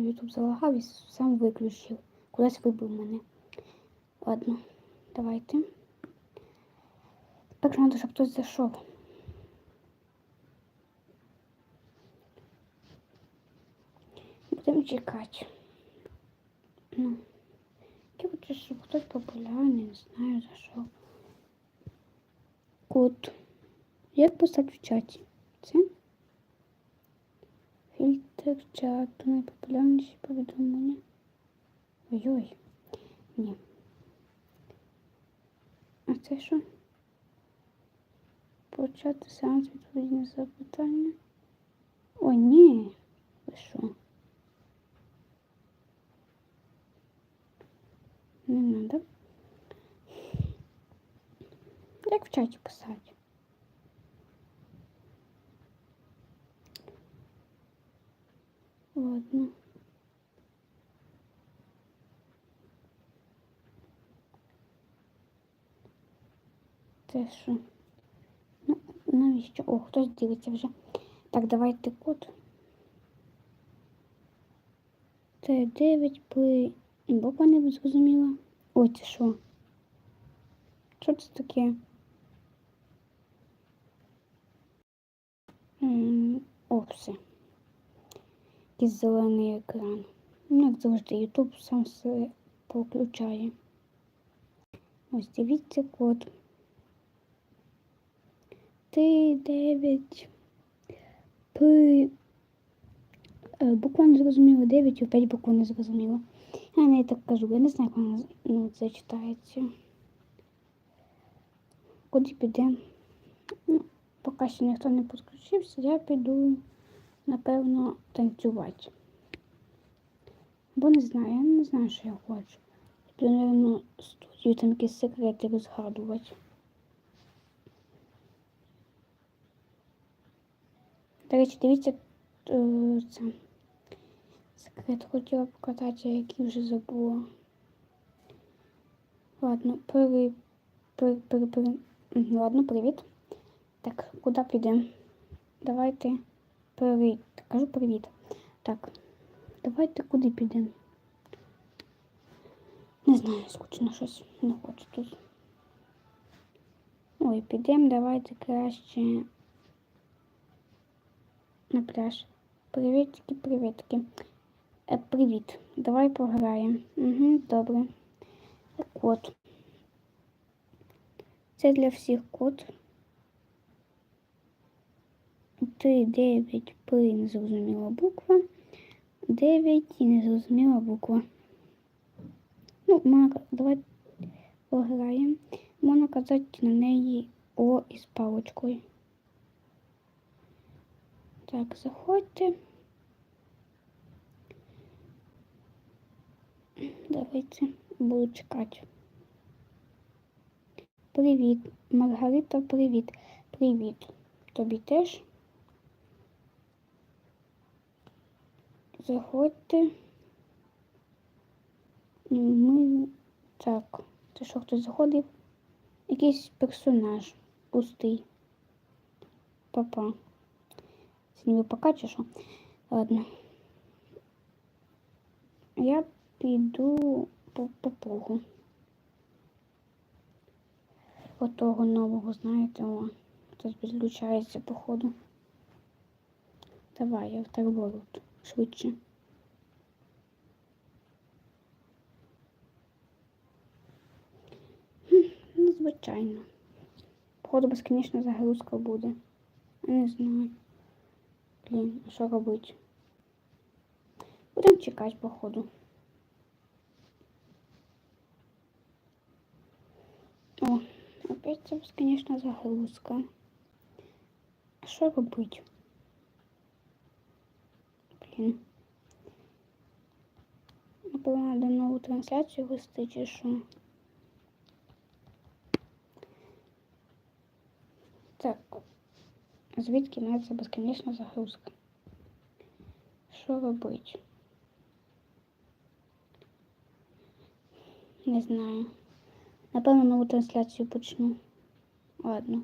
що YouTube залагав і сам виключив. Кудись вибив мене. Ладно, давайте. Так треба, щоб хтось зайшов. Будемо чекати. Ну, я хочу, щоб хтось популярний, не знаю за що. Код. Як писати в чаті? Це? Фільтр чату, найпопулярніші повідомлення. Ой-ой. Ні. А це що? Почати сеанс відповіді на запитання. О, ні. Ви що? Не надо. Як в чаті писати? Ладно. Це що? Ну, навіщо? О, хтось дивиться вже. Так, давайте код. Це 9 при... Буква не зрозуміла. Ой, це що? Що це таке? М, О, все. Якийсь зелений екран. Ну, як завжди, YouTube сам все повключає. Ось дивіться код. Ти 9 при е, буква не зрозуміла 9 і 5 буква не зрозуміла. Я не так кажу, я не знаю, як вона ну, це читається. Куди підемо? Ну, поки ще ніхто не підключився, я піду, напевно, танцювати. Бо не знаю, я не знаю, що я хочу. Піду, напевно, студію там якісь секрети розгадувати. До речі, дивіться е, це. Секрет хотіла показати, який вже забула. Ладно, при, при, при, при. Ладно, привіт. Так, куди підемо? Давайте привіт. Кажу привіт. Так, давайте куди підемо? Не знаю, скучно щось не хочу тут. Ой, підемо, давайте краще на пляж. Привітки, привітки. Е, привіт. Давай пограємо. Угу, добре. Код. Це для всіх код. 3, 9, при незрозуміла буква. 9 і незрозуміла буква. Ну, можна, давай пограємо. Можна казати на неї О із палочкою. Так, заходьте. Давайте буду чекати. Привіт, Маргарита, привіт. Привіт. Тобі теж. Заходьте. Ми так. Це що хтось заходив? Якийсь персонаж пустий. Папа. Це ніби пока чи що? Ладно. Я піду по попугу. Отого нового, знаєте, о, хтось підключається, походу. Давай, я в так ворот. Швидше. Хм, Ну, звичайно. Походу, безконечна загрузка буде. Я не знаю. Блін, а що робити? Будемо чекати, походу. О, опять це безконечна загрузка. А що робити? Блін. Напевно, треба нову трансляцію вести чи що. Так. Звідки мається безконечна загрузка? Що робити? Не знаю. Напевно, нову трансляцію почну. Ладно.